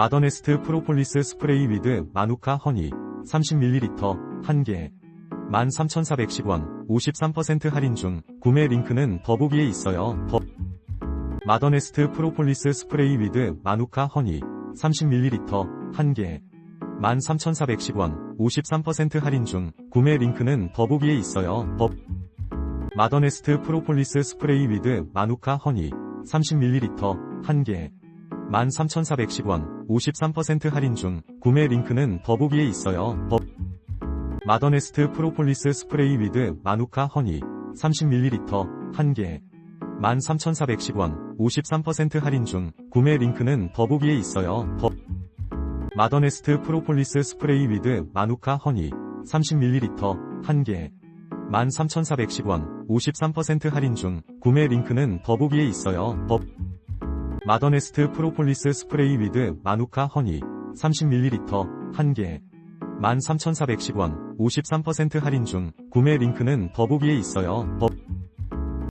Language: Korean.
마더네스트 프로폴리스 스프레이 위드 마누카 허니 30ml 1개. 13,410원 53% 할인 중 구매 링크는 더보기에 있어요. 더. 마더네스트 프로폴리스 스프레이 위드 마누카 허니 30ml 1개. 13,410원 53% 할인 중 구매 링크는 더보기에 있어요. 더. 마더네스트 프로폴리스 스프레이 위드 마누카 허니 30ml 1개 13,410원 53% 할인 중 구매 링크는 더보기에 있어요. 더 마더네스트 프로폴리스 스프레이 위드 마누카 허니 30ml 1개 13,410원 53% 할인 중 구매 링크는 더보기에 있어요. 더 마더네스트 프로폴리스 스프레이 위드 마누카 허니 30ml 1개 13,410원 53% 할인 중 구매 링크는 더보기에 있어요. 더 마더네스트 프로폴리스 스프레이 위드 마누카 허니 30ml 1개 13,410원 53% 할인 중 구매 링크는 더보기에 있어요. 더